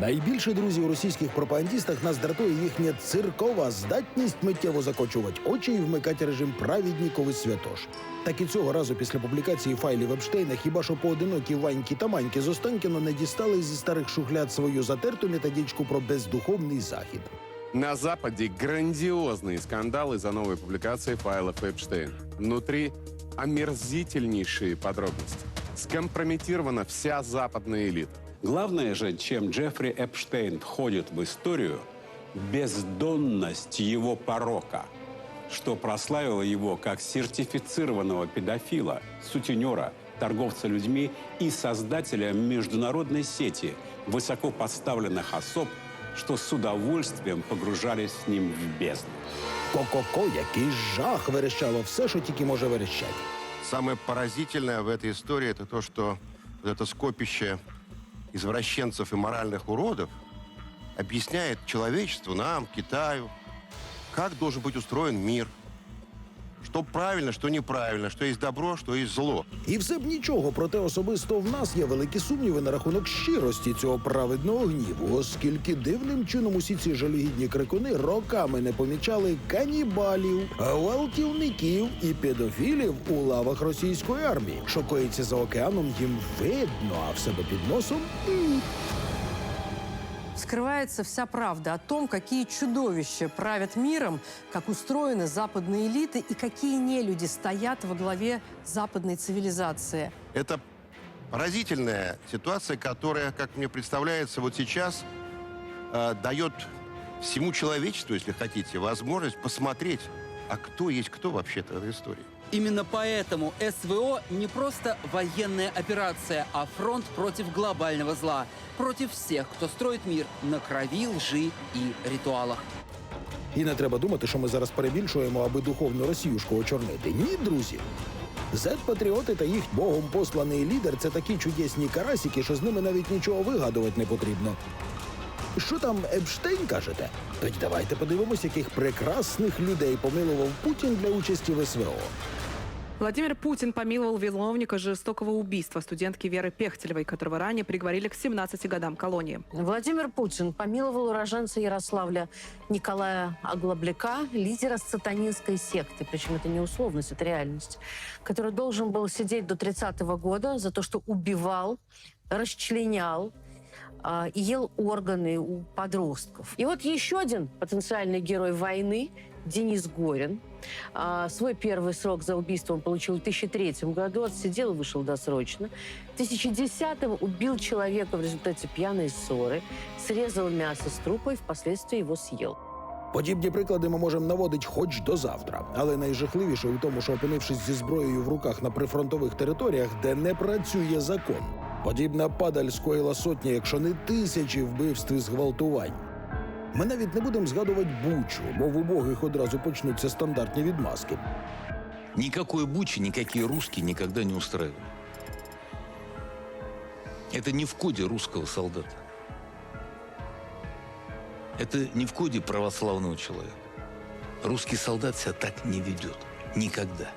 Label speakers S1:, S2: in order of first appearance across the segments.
S1: Найбільше друзі у російських пропагандістах нас дратує їхня циркова здатність миттєво закочувати очі і вмикати режим праведніков і святош. Так і цього разу після публікації файлів Епштейна хіба що поодинокі Ваньки та Маньки з Останкіно не дістали зі старих шухляд свою затерту методичку про бездуховний захід.
S2: На Западе грандиозные скандалы за новой публикацией файлов Эпштейн. Внутри омерзительнейшие подробности. Скомпрометирована вся западная элита.
S3: Главное же, чем Джеффри Эпштейн входит в историю, бездонность его порока, что прославило его как сертифицированного педофила, сутенера, торговца людьми и создателя международной сети высокопоставленных особ, что с удовольствием погружались с ним в бездну.
S1: Ко-ко-ко, який жах верещало все, що тільки може верещати.
S4: Самое поразительное в этой истории это то, что вот это скопище извращенцев и моральных уродов объясняет человечеству, нам, Китаю, как должен быть устроен мир, что правильно, что неправильно, что есть добро, что есть зло.
S1: І все б нічого, проте особисто в нас є великі сумніви на рахунок щирості цього праведного гніву, оскільки дивним чином усі ці жалюгідні крикуни роками не помічали канібалів, гвалтівників і педофілів у лавах російської армії. Що за океаном, їм видно, а в себе під носом.
S5: Скрывается вся правда о том, какие чудовища правят миром, как устроены западные элиты и какие нелюди стоят во главе западной цивилизации.
S4: Это поразительная ситуация, которая, как мне представляется, вот сейчас э, дает всему человечеству, если хотите, возможность посмотреть, а кто есть кто вообще-то в этой истории.
S6: Именно поэтому СВО не просто военная операция, а фронт против глобального зла. Против всех, кто строит мир на крови, лжи и ритуалах.
S1: І не треба думати, що ми зараз перебільшуємо, аби духовну Росіюшку очорнити. Ні, друзі. Зет-патріоти та їх богом посланий лідер це такі чудесні карасики, що з ними навіть нічого вигадувати не потрібно. Що там Епштейн кажете? Тоді давайте подивимось, яких прекрасних людей помилував Путін для участі в СВО.
S7: Владимир Путин помиловал виновника жестокого убийства студентки Веры Пехтелевой, которого ранее приговорили к 17 годам колонии.
S8: Владимир Путин помиловал уроженца Ярославля Николая Оглобляка, лидера сатанинской секты, причем это не условность, это реальность, который должен был сидеть до 30 года за то, что убивал, расчленял а, и ел органы у подростков. И вот еще один потенциальный герой войны, Денис Горин, а, свой первый срок за убийство он получил в 2003 году, отсидел и вышел досрочно. В 2010 убил человека в результате пьяной ссоры, срезал мясо с трупа и впоследствии его съел.
S1: Подібні приклади ми можемо наводити хоч до завтра. Але найжахливіше у тому, що опинившись зі зброєю в руках на прифронтових територіях, де не працює закон, подібна падаль скоїла сотні, якщо не тисячі вбивств і зґвалтувань. Ми навіть не будемо згадувати бучу, бо в убогих одразу почнуться стандартні відмазки.
S9: Никакой бучи, никакие русские никогда не устраивали. Это не в коде русского солдата. Это не в коде православного человека. Русский солдат себя так не ведет. Никогда.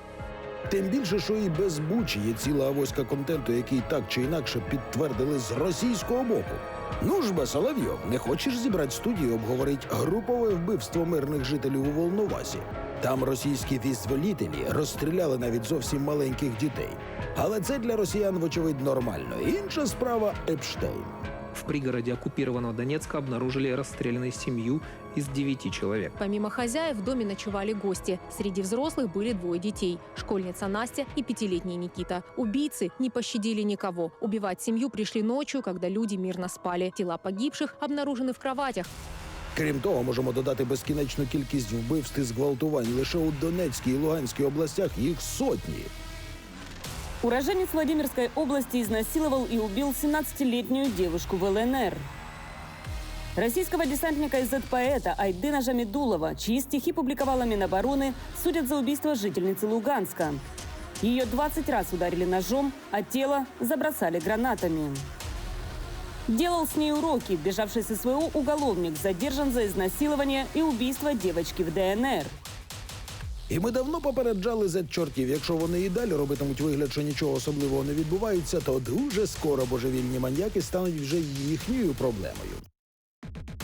S1: Тим більше, що і без бучі є ціла авоська контенту, який так чи інакше підтвердили з російського боку. Ну ж бе, Соловйов, не хочеш зібрати студію, обговорить групове вбивство мирних жителів у Волновасі. Там російські фізволітелі розстріляли навіть зовсім маленьких дітей. Але це для росіян, вочевидь, нормально. Інша справа Епштейн.
S10: В пригороде оккупированного Донецка обнаружили расстрелянную семью из девяти человек.
S11: Помимо хозяев в доме ночевали гости. Среди взрослых были двое детей. Школьница Настя и пятилетний Никита. Убийцы не пощадили никого. Убивать семью пришли ночью, когда люди мирно спали. Тела погибших обнаружены в кроватях.
S1: Крім того, можемо додати безкінечну кількість вбивств і зґвалтувань. Лише у Донецькій і Луганській областях їх сотні.
S12: Уроженец Владимирской области изнасиловал и убил 17-летнюю девушку в ЛНР. Российского десантника из поэта Айдына Жамидулова, чьи стихи публиковала Минобороны, судят за убийство жительницы Луганска. Ее 20 раз ударили ножом, а тело забросали гранатами. Делал с ней уроки. Бежавший со своего уголовник задержан за изнасилование и убийство девочки в ДНР.
S1: І ми давно попереджали зет чортів. Якщо вони і далі робитимуть вигляд, що нічого особливого не відбувається, то дуже скоро божевільні маньяки стануть вже їхньою проблемою.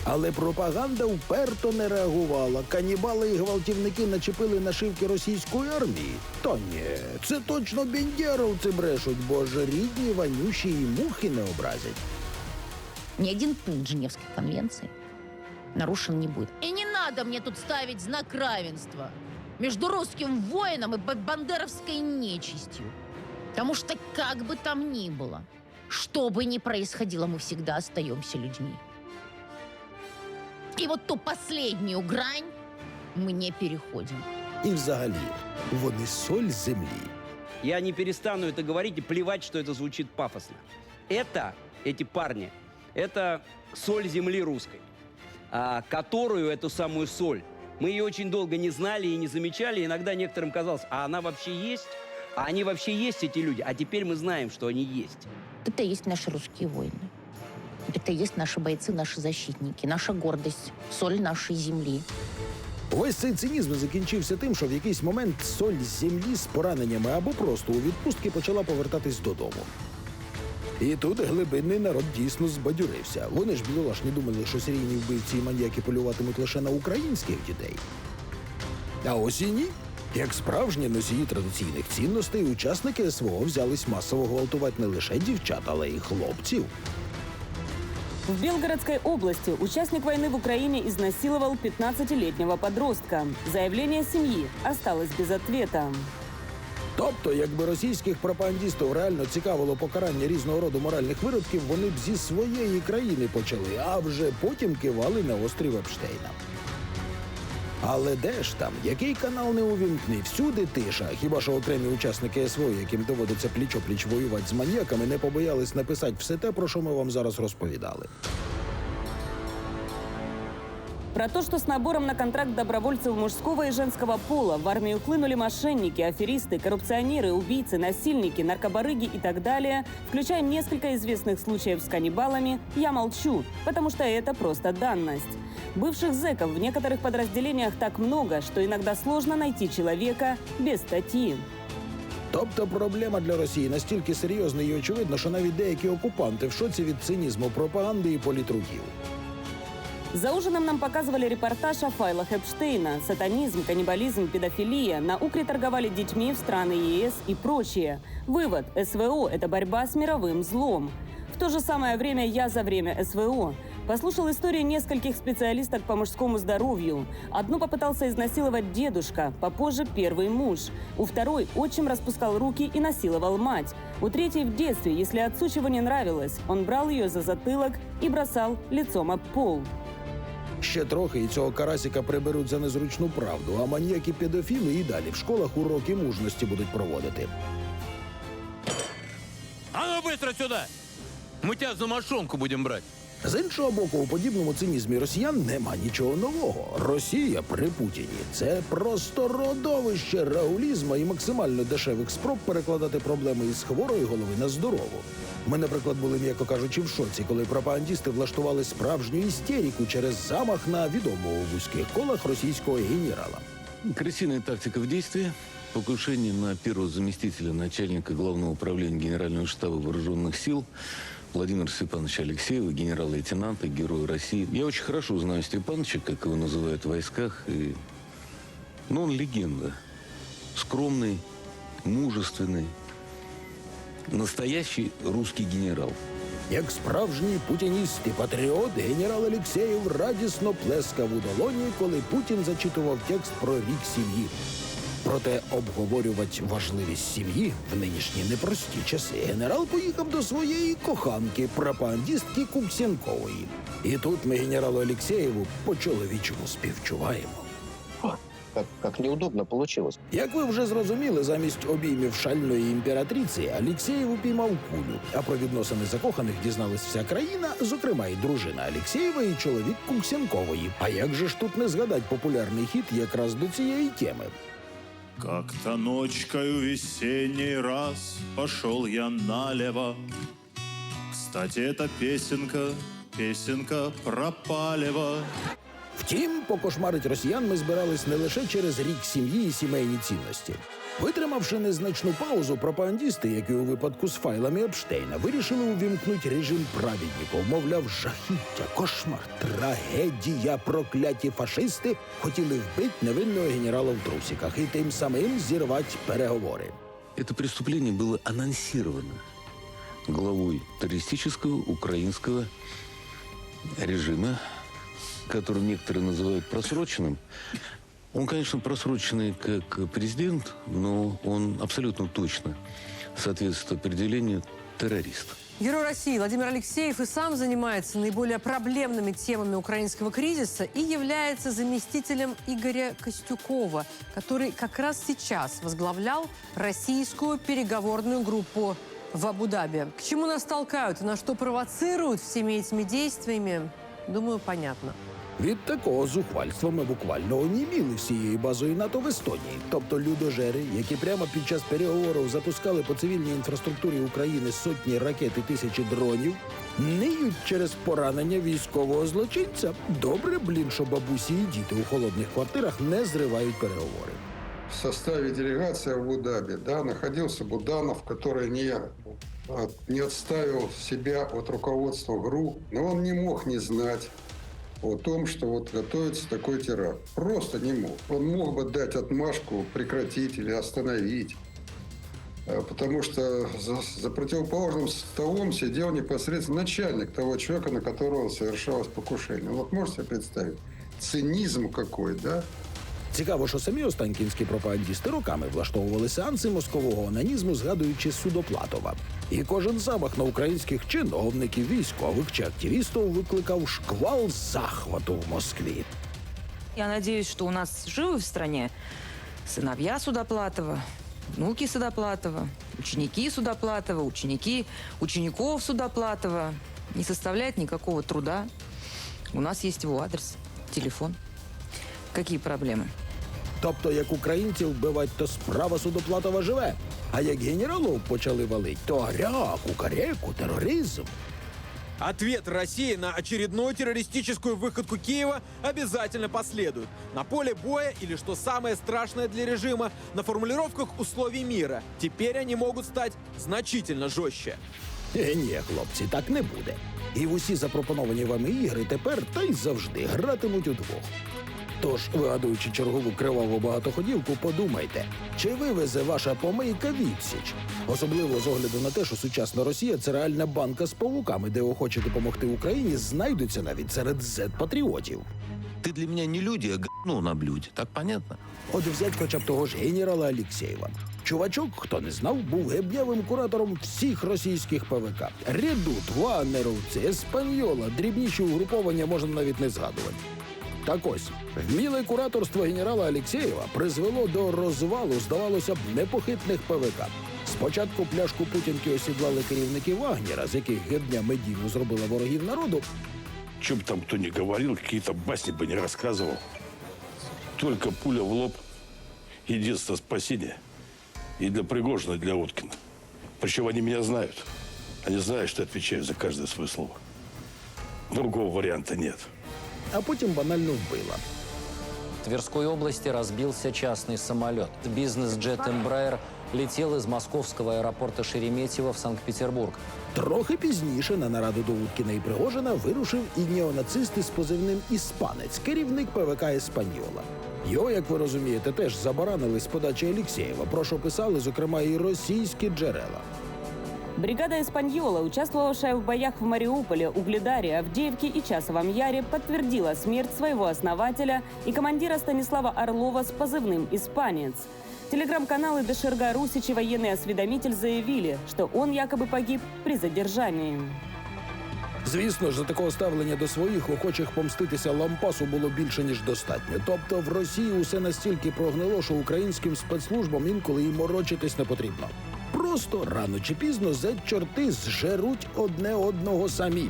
S1: Але пропаганда вперто не реагувала. Канібали і гвалтівники начепили нашивки російської армії. Та ні, це точно бендєровці брешуть, бо ж рідні ванюші і мухи не образять.
S13: Ни один пункт Женевской конвенции нарушен не будет. И не надо мне тут ставить знак равенства между русским воином и ба- бандеровской нечистью. Потому что как бы там ни было, что бы ни происходило, мы всегда остаемся людьми. И вот ту последнюю грань мы не переходим.
S1: І взагалі, вони соль землі.
S14: Я не перестану это говорить и плевать, что это звучит пафосно. Это, эти парни, это соль земли русской, а, которую, эту самую соль, мы ее очень долго не знали и не замечали. Иногда некоторым казалось, а она вообще есть? А они вообще есть, эти люди? А теперь мы знаем, что они есть.
S13: Это и есть наши русские воины. Это и есть наши бойцы, наши защитники, наша гордость, соль нашей земли.
S1: Весь цей цинізм закінчився тим, що в якийсь момент соль з землі з пораненнями або просто у відпустки почала повертатись додому. І тут глибинний народ дійсно збадюрився. Вони ж білолашні думали, що серійні вбивці і маньяки полюватимуть лише на українських дітей. А ось і ні. Як справжні носії традиційних цінностей, учасники СВО взялись масово гвалтувати не лише дівчат, але й хлопців.
S12: В Белгородской области участник войны в Украине изнасиловал 15-летнего подростка. Заявление семьи осталось без ответа.
S1: Тобто, якби російських пропагандістів реально цікавило покарання різного роду моральних виродків, вони б зі своєї країни почали, а вже потім кивали на острів Епштейна. Але де ж там, який канал не увімкни, всюди тиша. Хіба що окремі учасники СВО, яким доводиться пліч-опліч воювати з маньяками, не побоялись написати все те, про що ми вам зараз розповідали.
S12: Про то, что с набором на контракт добровольцев мужского и женского пола в армию хлынули мошенники, аферисты, коррупционеры, убийцы, насильники, наркобарыги и так далее, включая несколько известных случаев с каннибалами, я молчу, потому что это просто данность. Бывших зэков в некоторых подразделениях так много, что иногда сложно найти человека без статьи.
S1: Тобто проблема для Росії настільки серйозна і очевидна, що навіть деякі окупанти в шоці від цинізму пропаганди і політруків.
S12: За ужином нам показывали репортаж о файлах Эпштейна. Сатанизм, каннибализм, педофилия. На Укре торговали детьми в страны ЕС и прочее. Вывод. СВО – это борьба с мировым злом. В то же самое время я за время СВО. Послушал истории нескольких специалисток по мужскому здоровью. Одну попытался изнасиловать дедушка, попозже первый муж. У второй отчим распускал руки и насиловал мать. У третьей в детстве, если отцу чего не нравилось, он брал ее за затылок и бросал лицом об пол.
S1: Ще трохи і цього карасіка приберуть за незручну правду, а маніяки педофіли і далі в школах уроки мужності будуть проводити.
S15: А ну быстро сюда! Мы за мошонку будем брать.
S1: З іншого боку, у подібному цинізмі росіян нема нічого нового. Росія при Путіні це просто родовище раулізма і максимально дешевих спроб перекладати проблеми із хворої голови на здорову. Ми, наприклад, були, м'яко кажучи, в шоці, коли пропагандісти влаштували справжню істерику через замах на відомого у вузьких колах російського генерала.
S9: Крысиная тактика в действии. Покушение на первого заместителя начальника Главного управления Генерального штаба Вооруженных сил Владимира Степановича Алексеева, генерал-лейтенанта, героя России. Я очень хорошо знаю Степановича, как его называют в войсках. И... Ну, он легенда. Скромный, мужественный. Настоящий русский генерал.
S1: Як справжній путініст і патріот, генерал Алексєєв радісно плескав у долоні, коли Путін зачитував текст про рік сім'ї. Проте обговорювати важливість сім'ї в нинішні непрості часи генерал поїхав до своєї коханки, пропагандістки Куксенкової. І тут ми генералу Алексєєву по чоловічому співчуваємо.
S16: Как неудобно получилось.
S1: Як ви вже зрозуміли, замість обіймів шальної імператриці Алексєєв упіймав кулю. А про відносини закоханих дізналась вся країна, зокрема і дружина Алексєєва, і чоловік Куксенкової. А як же ж тут не згадать популярний хіт якраз до цієї теми?
S17: Как-то ночкою весенний раз пошел я налево. Кстати, эта песенка, песенка про палево.
S1: Втім, покошмарить росіян ми збирались не лише через рік сім'ї і сімейні цінності. Витримавши незначну паузу, пропагандісти, як і у випадку з файлами Епштейна, вирішили увімкнути режим праведників. Мовляв, жахіття, кошмар, трагедія, прокляті фашисти хотіли вбити невинного генерала в трусиках і тим самим зірвати переговори.
S9: Это преступление было анонсировано главой террористического украинского режима, который некоторые называют просроченным. Он, конечно, просроченный как президент, но он абсолютно точно соответствует определению террориста.
S5: Герой России Владимир Алексеев и сам занимается наиболее проблемными темами украинского кризиса и является заместителем Игоря Костюкова, который как раз сейчас возглавлял российскую переговорную группу в Абу-Даби. К чему нас толкают и на что провоцируют всеми этими действиями, думаю, понятно.
S1: Від такого зухвальства ми буквально оніміли всією базою НАТО в Естонії, тобто людожери, які прямо під час переговорів запускали по цивільній інфраструктурі України сотні ракет і тисячі дронів, ниють через поранення військового злочинця. Добре, блін, що бабусі і діти у холодних квартирах не зривають переговори.
S18: в составе делегации Абу-Даби, да, находился Буданов, который не, не отставил себя от руководства ГРУ, но он не мог не знать о том, что вот готовится такой теракт. Просто не мог. Он мог бы дать отмашку, прекратить или остановить. А, Потому что за, за противоположным столом сидел непосредственно начальник того человека, на которого совершалось покушение. Вот можете себе представить? Цинизм какой, да?
S1: Цікаво, що самі останкінські пропагандісти роками влаштовували сеанси мозкового анонізму, згадуючи Судоплатова. І кожен замах на українських чиновників, військових чи активістів викликав шквал захвату в Москві.
S19: Я надеюсь, что у нас живы в стране сыновья Судоплатова, внуки Судоплатова, ученики Судоплатова, ученики учеников Судоплатова. Не составляет никакого труда. У нас есть его адрес, телефон. Какие проблемы?
S1: Тобто, як українців вбивать, то справа Судоплатова живе. А як генералів почали валить, то гряк, кукареку, тероризм.
S15: Ответ России на очередную террористическую выходку Киева обязательно последует. На поле боя или, что самое страшное для режима, на формулировках условий мира. Теперь они могут стать значительно жестче.
S1: Е, ні, хлопці, так не буде. І в усі запропоновані вами ігри тепер та й завжди гратимуть удвох. Тож, вигадуючи чергову криваву багатоходівку, подумайте, чи вивезе ваша помийка відсіч? Особливо з огляду на те, що сучасна Росія це реальна банка з павуками, де охочі допомогти Україні знайдуться навіть серед зет-патріотів.
S9: Ты для меня не люди, а говно на блюде. Так понятно?
S1: От взять хоча б того ж генерала Алєксєєва. Чувачок, хто не знав, був гебнявим куратором всіх російських ПВК. Редут, Вагнеровці, Еспаньола, дрібніші угруповання можна навіть не згадувати. Так ось, вміле кураторство генерала Алєксєєва призвело до розвалу, здавалося б, непохитних ПВК. Спочатку пляшку Путінки осідлали керівники Вагнера, з яких гебня медійно зробила ворогів народу,
S20: Что бы там кто ни говорил, какие-то басни бы не рассказывал. Только пуля в лоб – единственное спасение. И для Пригожина, и для Уткина. Причем они меня знают. Они знают, что я отвечаю за каждое свое слово. Другого варианта нет.
S1: а потім банально вбила.
S21: В Тверской области разбился частный самолет. Бизнес-джет «Эмбраер» летел из московского аэропорта Шереметьево в Санкт-Петербург.
S1: Трохи пізніше на нараду до Уткіна і Пригожина вирушив і неонацист із позивним Іспанець, керівник ПВК Еспаньола. Його, як ви розумієте, теж забаранили з подачі Алєксєєва, про що писали, зокрема, і російські джерела.
S12: Бригада «Испаньола», участвовавшая в боях в Мариуполе, Угледаре, Авдеевке и Часовом Яре, подтвердила смерть своего основателя и командира Станислава Орлова с позывным «Испанец». Телеграм-каналы Доширга Русич и военный осведомитель заявили, что он якобы погиб при задержании.
S1: Звісно ж, за такого ставлення до своїх охочих помститися лампасу було більше ніж достатньо. Тобто в Росії усе настільки прогнило, що українським спецслужбам інколи і морочитись не потрібно. Просто рано чи пізно зет-чорти зжеруть одне одного самі.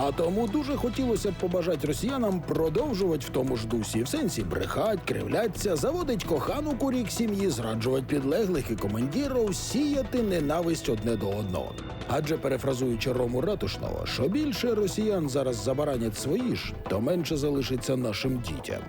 S1: А тому дуже хотілося б побажати росіянам продовжувати в тому ж дусі, в сенсі брехать, кривляться, заводить кохану у рік сім'ї, зраджувати підлеглих і командірів, сіяти ненависть одне до одного. Адже перефразуючи Рому Ратушного, що більше росіян зараз забаранять свої ж, то менше залишиться нашим дітям.